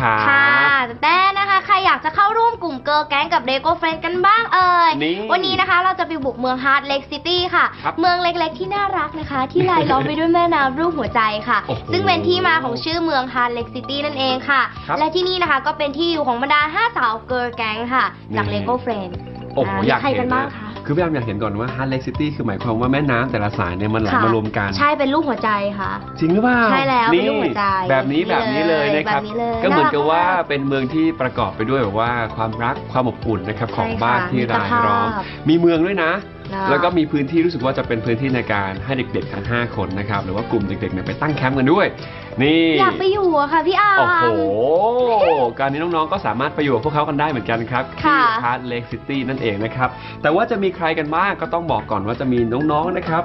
ครับ ค่ะแต่นะคะใครอยากจะเข้าร่วมกลุ่มเกิร์ลแก๊งกับ Lego Friends กันบ้างเอ่ย นี่วันนี้นะคะเราจะไปบุกเมือง Heart Lake City ค่ะ ครับเมืองเล็กๆที่น่ารักนะคะ ที่รายล้อมไปด้วยแม่น้ำรูปหัวใจค่ะ โอ้โหซึ่งเป็นที่มาของชื่อเมือง Heart Lake City นั่นเองค่ะ ครับและที่นี่นะคะก็เป็นที่อยู่ของบรรดา5สาวเกิร์ลแก๊งค่ะ จากนี่ Lego Friends โอ้โหอ่าอยากใครเห็กันนบ้างคะ คือพี่อามอยากเห็นก่อนว่า Heart Lake City คือหมายความว่าแม่น้ำแต่ละสายเนี่ยมันไหลค่ะมารวมกัน ใช่เป็นรูปหัวใจค่ะ จริงหรือเปล่าใช่แล้วเป็นรูปหัวใจแบบนี้แบบนี้เลยนะครับ แบบนี้เลยก็เหมือนกับว่าน่ารักมากเป็นเมืองที่ประกอบไปด้วยแบบว่าความรักความอบอุ่นนะครับของใช่ค่ะบ้านที่มิตรรายภาพล้อมมีเมืองด้วยนะนะ แล้วก็มีพื้นที่รู้สึกว่าจะเป็นพื้นที่ในการให้เด็กๆทั้ง 5 คนนะครับ หรือว่ากลุ่มเด็กๆเนี่ยไปตั้งแคมป์กันด้วย นี่อยากไปอยู่อะค่ะพี่อาร์ม โอ้โห การนี้น้องๆก็สามารถไปอยู่กับพวกเขากันได้เหมือนกันครับ ที่ค่ะ ฮาร์ดเลกซิตี้นั่นเองนะครับ แต่ว่าจะมีใครกันบ้างก็ต้องบอกก่อนว่าจะมีน้องๆนะครับ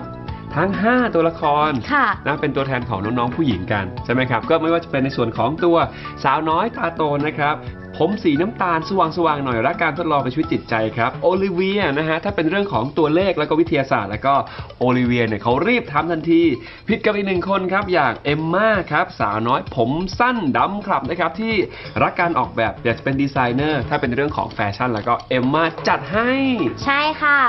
ทั้ง 5 ตัวละครค่ะ นะเป็นตัวแทนของน้องๆผู้หญิงกันใช่ไหมครับก็ไม่ว่าจะเป็นในส่วนของตัวสาวน้อยตาโตนะครับผมสีน้ำตาลสว่างๆหน่อยรักการทดลองเป็นชีวิตจิตใจครับโอลิเวียนะฮะถ้าเป็นเรื่องของตัวเลขแล้วก็วิทยาศาสตร์ แล้วก็โอลิเวียเนี่ยเขารีบทำทันทีผิดกับอีกหนึ่งคนครับอย่างเอมมาครับสาวน้อยผมสั้นดำครับนะครับที่รักการออกแบบอยากจะเป็นดีไซเนอร์ถ้าเป็นเรื่องของแฟชั่น แล้วก็เอมมาจัดให้ ใช่ค่ะ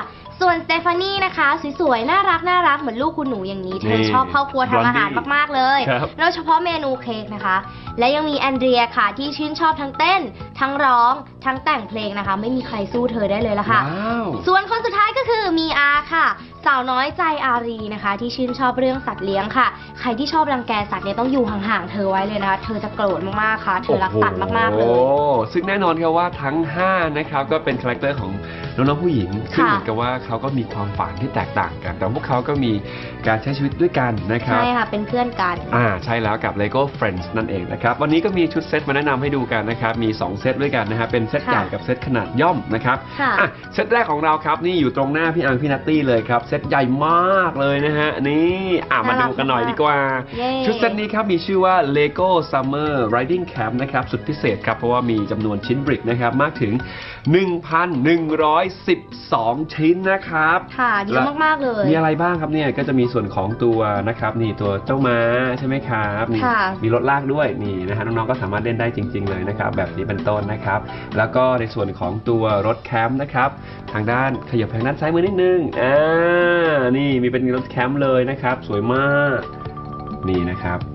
ส่วนสเตฟานี่นะคะสวยๆ น่ารักน่ารักเหมือนลูกคุณหนูอย่างนี้ เธอนี่ชอบเข้าครัวทำอาหาร Blondie มากๆเลยครับ โดยเฉพาะเมนูเค้กนะคะ และยังมีแอนเดรียค่ะที่ชื่นชอบทั้งเต้น ทั้งร้อง ทั้งแต่งเพลงนะคะ ไม่มีใครสู้เธอได้เลยละค่ะ ว้าว ส่วนคนสุดท้ายก็คือมีอาค่ะ สาวน้อยใจอารีนะคะ ที่ชื่นชอบเรื่องสัตว์เลี้ยงค่ะ ใครที่ชอบรังแกสัตว์เนี่ยต้องอยู่ห่างๆเธอไว้เลยนะคะ เธอจะโกรธมากๆค่ะ เธอรักสัตว์มากๆเลย โอ้โหซึ่งแน่นอนครับว่าทั้ง 5 นะครับ ก็เป็นคาแรคเตอร์ของน้องๆผู้หญิงซึ่งค่ะเหมือนกับว่าเขาก็มีความฝันที่แตกต่างกัน แต่พวกเขาก็มีการใช้ชีวิตด้วยกันนะครับใช่ค่ะเป็นเพื่อนกันอ่าใช่แล้วกับ LEGO Friends นั่นเองนะครับวันนี้ก็มีชุดเซตมาแนะนำให้ดูกันนะครับมี 2 เซตด้วยกันนะครับเป็นเซตค่ะใหญ่กับเซตขนาดย่อมนะครับค่ะอะเซตแรกของเราครับนี่อยู่ตรงหน้าพี่อังพี่นัตตี้เลยครับเซตใหญ่มากเลยนะฮะนี่อะมาดูกันหน่อยดีกว่าเย้ชุดเซตนี้ครับมีชื่อว่า LEGO Summer Riding Camp นะครับสุดพิเศษครับเพราะว่ามีจำนวนชิ้นบริกนะครับมากถึง1,112 ชิ้นนะครับ ค่ะเยอะมากๆเลย มีอะไรบ้างครับเนี่ยก็จะมีส่วนของตัวนะครับนี่ตัวเจ้าม้าใช่ไหมครับนี่ค่ะมีรถลากด้วยนี่นะฮะน้องๆก็สามารถเล่นได้จริง ๆ เลยนะครับ แบบนี้เป็นต้นนะครับ แล้วก็ในส่วนของตัวรถแคมป์นะครับ ทางด้านขยับทางด้านซ้ายมือนิดนึงอ่านี่มีเป็นรถแคมป์เลยนะครับ สวยมากนี่นะครับ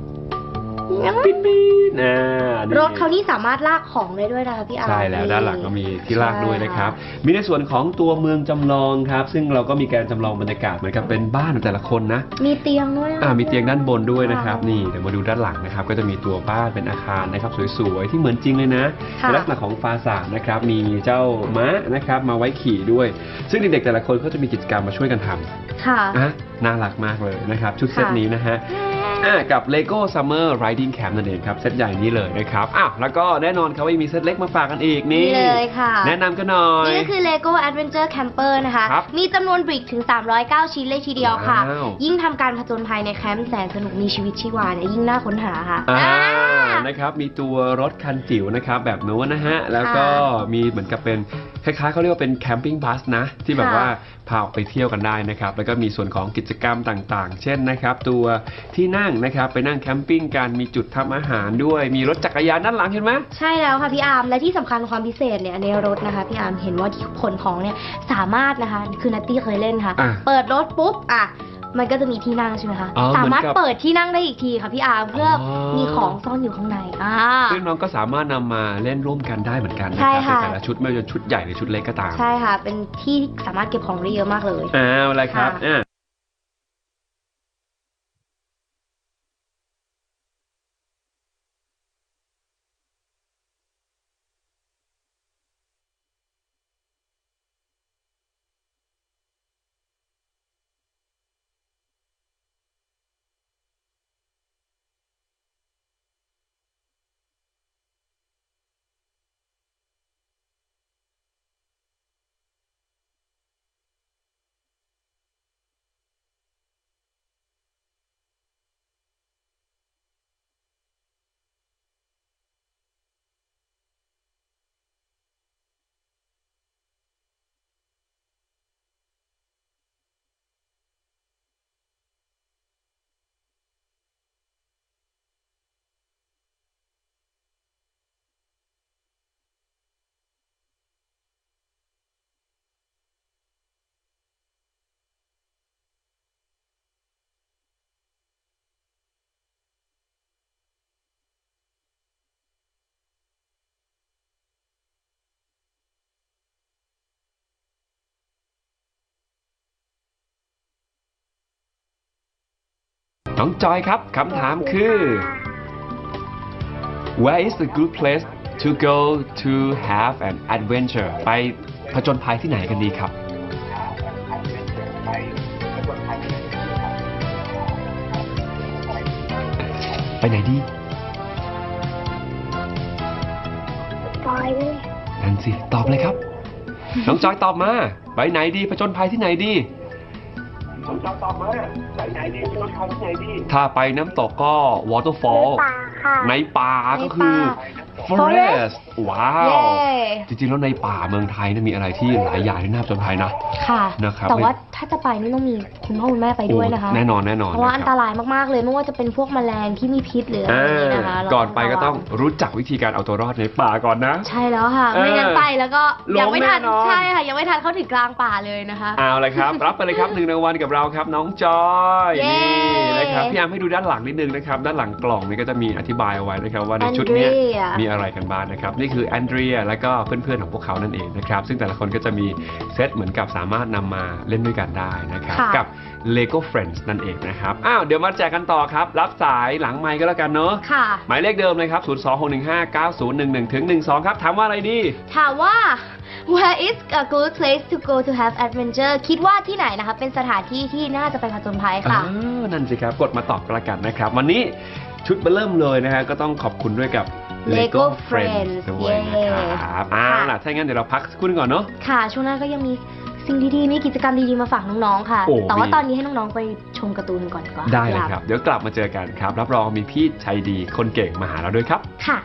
ปิ๊ดปิ๊ดอ่านี่รถเขานี่สามารถลากของได้ด้วยนะคะพี่อาร์ใช่แล้วนี่ด้านหลังก็มีที่ลากด้วยนะครับใช่มีในส่วนของตัวเมืองจำลองครับ ซึ่งเราก็มีการจำลองบรรยากาศเหมือนกับเป็นบ้านของแต่ละคนนะ มีเตียงด้วยนะอ่ามีเตียงด้านบนด้วยนะครับค่ะนี่เดี๋ยวมาดูด้านหลังนะครับ ก็จะมีตัวบ้านเป็นอาคารนะครับสวยๆที่เหมือนจริงเลยนะค่ะในลักษณะของฟาสาดนะครับมีเจ้าม้านะครับมาไว้ขี่ด้วย ซึ่งเด็กๆแต่ละคนก็จะมีกิจกรรมมาช่วยกันทำค่ะอะน่ารักมากเลยนะครับ ชุดเซตค่ะนี้นะฮะ อะกับ Lego Summer Riding Camp นั่นเองครับ เซตใหญ่นี้เลยนะครับอ้าวแล้วก็แน่นอนครับว่ายังมีเซตเล็กมาฝากกันอีกนี่ นี่เลยค่ะ แนะนำกันหน่อย นี่ก็คือ Lego Adventure Camper นะคะ ครับมีจำนวนบริกถึง 309 ชิ้นเลยทีเดียวค่ะ ว้าว ยิ่งทำการผจญภัยในแคมป์แสนสนุกมีชีวิตชีวาเนี่ยยิ่งน่าค้นหาค่ะอ่าอ่า นะครับ มีตัวรถคันจิ๋วนะครับ แบบโน้นนะฮะ แล้วก็มีเหมือนกับเป็น คล้ายๆเขาเรียกว่าเป็นแคมปิ้งบัสนะ ที่แบบค่ะว่าพาออกไปเที่ยวกันได้นะครับ แล้วก็มีส่วนของกิจกรรมต่างๆ เช่นนะครับ ตัวที่นั่งนะครับไปนั่งแคมปิ้งกันมีจุดทำอาหารด้วย มีรถจักรยานด้านหลังเห็นไหมใช่แล้วค่ะพี่อาร์มและที่สำคัญความพิเศษเนี่ยในรถนะคะพี่อาร์มเห็นว่าที่ขนของเนี่ยสามารถนะคะคือนัตตี้เคยเล่นค่ะอะเปิดรถปุ๊บอะ มันก็จะมีที่นั่งใช่ไหมคะอ๋อสามารถเหมือนกับเปิดที่นั่งได้อีกทีค่ะพี่อาร์มเพื่อออ มีของซ่อนอยู่ข้างในอ่า ซึ่งน้องก็สามารถนำมาเล่นร่วมกันได้เหมือนกันนะใช่ครับในค่ะแต่ละชุดไม่ว่าจะชุดใหญ่หรือชุดเล็กก็ตามใช่ค่ะ เป็นที่ที่สามารถเก็บของได้เยอะมากเลยอ้าวอะไรครับค่ะ อ่า น้องจอยครับคำถามคือ Where is a good place to go to have an adventure ไปผจญภัยที่ไหนกันดีครับ ไปไหนดีปอยเลยนั่นสิ ตอบเลยครับ น้องจอยตอบมา ไปไหนดีผจญภัยที่ไหนดี ถ้าไปน้ำตกก็ waterfall ป่า ค่ะ ในป่าก็คือ ในป่า forest ว้าว เย้ จริงๆ แล้วในป่าเมืองไทยเนี่ยมีอะไรที่หลายอย่างที่น่าผจญภัยนะ ค่ะ นะครับแต่ว่าถ้าจะไปนี่ต้องมีคุณพ่อคุณแม่ไปด้วยนะคะ โอ้แน่นอนแน่นอนเพราะว่าอันคตบรายมากๆเลยไม่ว่าจะเป็นพวกแมลงที่มีพิษหรืออะไรอย่างนี้นะคะอ่าเราก่อนไปก็ต้องระวัรู้จักวิธีการเอาตัวรอดในป่าก่อนนะ ใช่แล้วค่ะ ไม่งั้นเออไปแล้วก็ยังไม่ทันล้มแน่นอน ใช่ค่ะ ยังไม่ทันเข้าถึงกลางป่าเลยนะคะ เอาละครับ รับไปเลยครับหนึ่งรางวัลกับเราครับน้องจอยเย้ นี่ นะครับพี่ยามให้ดูด้านหลังนิดนึงนะครับด้านหลังกล่องนี้ก็จะมีอธิบายเอาไว้นะครับว่าในชุดเนี้ย Andrea มีอะไรกันบ้างนะครับนี่คือแอนเดรียและก็เพื่อนๆของพวกเขานั่นเองนะครับซึ่งแต่ละคนก็จะมีเซตเหมือนกับสามารถนำมาเล่นด้วยกันได้นะครับค่ะ กับ Lego Friends นั่นเองนะครับอ้าวเดี๋ยวมาแจกกันต่อครับ รับสายหลังไมค์ก็แล้วกันเนาะค่ะ หมายเลขเดิมเลยครับ 026159011ถึง12 ครับถามว่าอะไรดี ถามว่า where is a good place to go to have adventure คิดว่าที่ไหนนะคะเป็นสถานที่ที่น่าจะไปผจญภัยค่ะอ่านั่นสิครับ กดมาตอบกันละกันนะครับ วันนี้ชุดมาเริ่มเลยนะฮะก็ต้องขอบคุณด้วยกับ Lego Friends ด้วยนะครับเอ่าล่ะถ้างั้นเดี๋ยวเราพักสักครู่หนึงก่อนเนาะ ค่ะ ช่วงหน้าก็ยังมีสิ่งดีๆ มีกิจกรรมดีๆ มาฝากน้องๆ ค่ะ โอ้แต่ว่ามีตอนนี้ให้น้องๆ ไปชมการ์ตูนกันก่อนดีกว่าได้เลยครับ เดี๋ยวกลับมาเจอกันครับ รับรองมีพี่ใจดีคนเก่งมาหาเราด้วยครับ ค่ะ